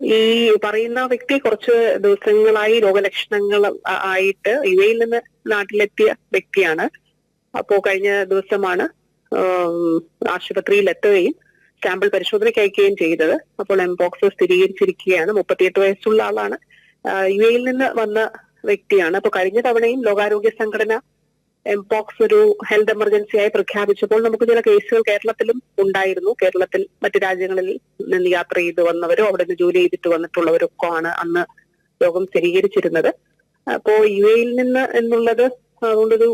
ഈ പറയുന്ന വ്യക്തി കുറച്ച് ദിവസങ്ങളായി രോഗലക്ഷണങ്ങൾ ആയിട്ട് ഇവയിൽ നിന്ന് നാട്ടിലെത്തിയ വ്യക്തിയാണ്. അപ്പോ കഴിഞ്ഞ ദിവസമാണ് ആശുപത്രിയിൽ എത്തുകയും സാമ്പിൾ പരിശോധനയ്ക്ക് അയക്കുകയും ചെയ്തത്. അപ്പോൾ എംപോക്സ് സ്ഥിരീകരിച്ചിരിക്കുകയാണ്. മുപ്പത്തിയെട്ട് വയസ്സുള്ള ആളാണ്. യു എയിൽ നിന്ന് വന്ന വ്യക്തിയാണ്. അപ്പൊ കഴിഞ്ഞ തവണയും ലോകാരോഗ്യ സംഘടന എംപോക്സ് ഒരു ഹെൽത്ത് എമർജൻസി ആയി പ്രഖ്യാപിച്ചപ്പോൾ നമുക്ക് ചില കേസുകൾ കേരളത്തിലും ഉണ്ടായിരുന്നു. കേരളത്തിൽ മറ്റു രാജ്യങ്ങളിൽ നിന്ന് യാത്ര ചെയ്ത് വന്നവരോ അവിടെ നിന്ന് ജോലി ചെയ്തിട്ട് വന്നിട്ടുള്ളവരൊക്കെ ആണ് അന്ന് രോഗം സ്ഥിരീകരിച്ചിരുന്നത്. അപ്പോ യു എയിൽ നിന്ന് എന്നുള്ളത് അതുകൊണ്ടൊരു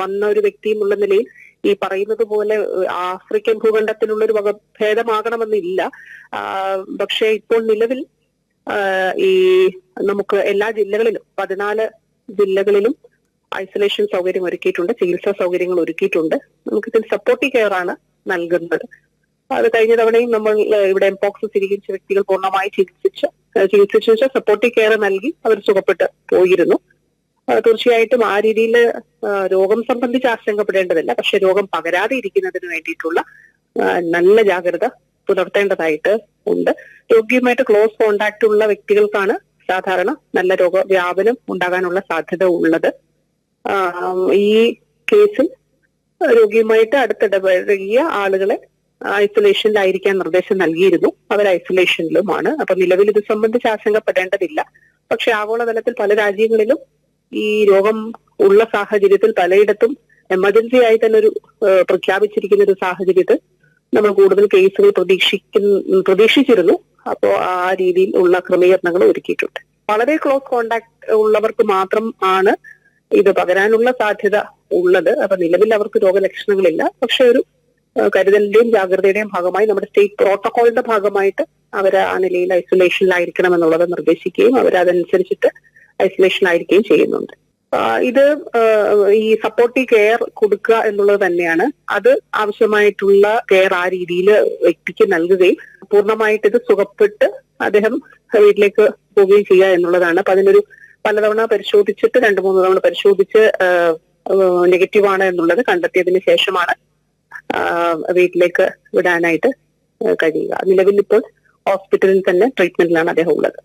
വന്ന ഒരു വ്യക്തി എന്നുള്ള നിലയിൽ ഈ പറയുന്നത് പോലെ ആഫ്രിക്കൻ ഭൂഖണ്ഡത്തിനുള്ള ഒരു വകഭേദമാകണമെന്നില്ല പക്ഷേ ഇപ്പോൾ നിലവിൽ ഈ നമുക്ക് എല്ലാ ജില്ലകളിലും പതിനാല് ജില്ലകളിലും ഐസൊലേഷൻ സൗകര്യം ഒരുക്കിയിട്ടുണ്ട് ചികിത്സാ സൗകര്യങ്ങൾ ഒരുക്കിയിട്ടുണ്ട്. നമുക്ക് ഇതിൽ സപ്പോർട്ടീവ് കെയർ ആണ് നൽകുന്നത്. അത് കഴിഞ്ഞ തവണയും നമ്മൾ ഇവിടെ എംപോക്സ് സ്ഥിരീകരിച്ച വ്യക്തികൾ പൂർണമായി ചികിത്സിച്ച് ചികിത്സിച്ചു ശേഷം സപ്പോർട്ടീവ് കെയർ നൽകി അവർ സുഖപ്പെട്ട് പോയിരുന്നു. തീർച്ചയായിട്ടും ആ രീതിയിൽ രോഗം സംബന്ധിച്ച് ആശങ്കപ്പെടേണ്ടതില്ല. പക്ഷെ രോഗം പകരാതെ ഇരിക്കുന്നതിന് വേണ്ടിയിട്ടുള്ള നല്ല ജാഗ്രത പുലർത്തേണ്ടതായിട്ട് ഉണ്ട്. രോഗിയുമായിട്ട് ക്ലോസ് കോണ്ടാക്ട് ഉള്ള വ്യക്തികൾക്കാണ് സാധാരണ നല്ല രോഗവ്യാപനം ഉണ്ടാകാനുള്ള സാധ്യത ഉള്ളത്. ഈ കേസിൽ രോഗിയുമായിട്ട് അടുത്തിടപഴകിയ ആളുകളെ ഐസൊലേഷനിലായിരിക്കാൻ നിർദ്ദേശം നൽകിയിരുന്നു. അവർ ഐസൊലേഷനിലുമാണ്. അപ്പൊ നിലവിൽ ഇത് സംബന്ധിച്ച് ആശങ്കപ്പെടേണ്ടതില്ല. പക്ഷെ ആഗോളതലത്തിൽ പല രാജ്യങ്ങളിലും ഈ രോഗം ഉള്ള സാഹചര്യത്തിൽ പലയിടത്തും എമർജൻസി ആയി തന്നെ ഒരു പ്രഖ്യാപിച്ചിരിക്കുന്ന ഒരു സാഹചര്യത്തിൽ നമ്മൾ കൂടുതൽ കേസുകൾ പ്രതീക്ഷിക്കുന്ന പ്രതീക്ഷിച്ചിരുന്നു. അപ്പോൾ ആ രീതിയിൽ ഉള്ള ക്രമീകരണങ്ങൾ ഒരുക്കിയിട്ടുണ്ട്. വളരെ ക്ലോസ് കോണ്ടാക്ട് ഉള്ളവർക്ക് മാത്രം ആണ് ഇത് പകരാനുള്ള സാധ്യത ഉള്ളത്. അപ്പൊ നിലവിൽ അവർക്ക് രോഗലക്ഷണങ്ങളില്ല. പക്ഷെ ഒരു കരുതലിന്റെയും ജാഗ്രതയുടെയും ഭാഗമായി നമ്മുടെ സ്റ്റേറ്റ് പ്രോട്ടോകോളിന്റെ ഭാഗമായിട്ട് അവർ ആ നിലയിൽ ഐസൊലേഷനിലായിരിക്കണം എന്നുള്ളത് നിർദ്ദേശിക്കുകയും അവർ അതനുസരിച്ചിട്ട് ഐസൊലേഷനിലായിരിക്കുകയും ചെയ്യുന്നുണ്ട്. ഇത് ഈ സപ്പോർട്ടീവ് കെയർ കൊടുക്കുക എന്നുള്ളത് തന്നെയാണ്. അത് ആവശ്യമായിട്ടുള്ള കെയർ ആ രീതിയിൽ വ്യക്തിക്ക് നൽകുകയും പൂർണമായിട്ട് ഇത് സുഖപ്പെട്ട് അദ്ദേഹം വീട്ടിലേക്ക് പോവുകയും ചെയ്യുക എന്നുള്ളതാണ്. അപ്പൊ അതിനൊരു പലതവണ പരിശോധിച്ചിട്ട് രണ്ട് മൂന്ന് തവണ പരിശോധിച്ച് നെഗറ്റീവ് ആണ് എന്നുള്ളത് കണ്ടെത്തിയതിന് ശേഷമാണ് വീട്ടിലേക്ക് വിടാനായിട്ട് കഴിയുക. നിലവിൽ ഇപ്പോൾ ഹോസ്പിറ്റലിൽ തന്നെ ട്രീറ്റ്മെന്റിലാണ് അദ്ദേഹം ഉള്ളത്.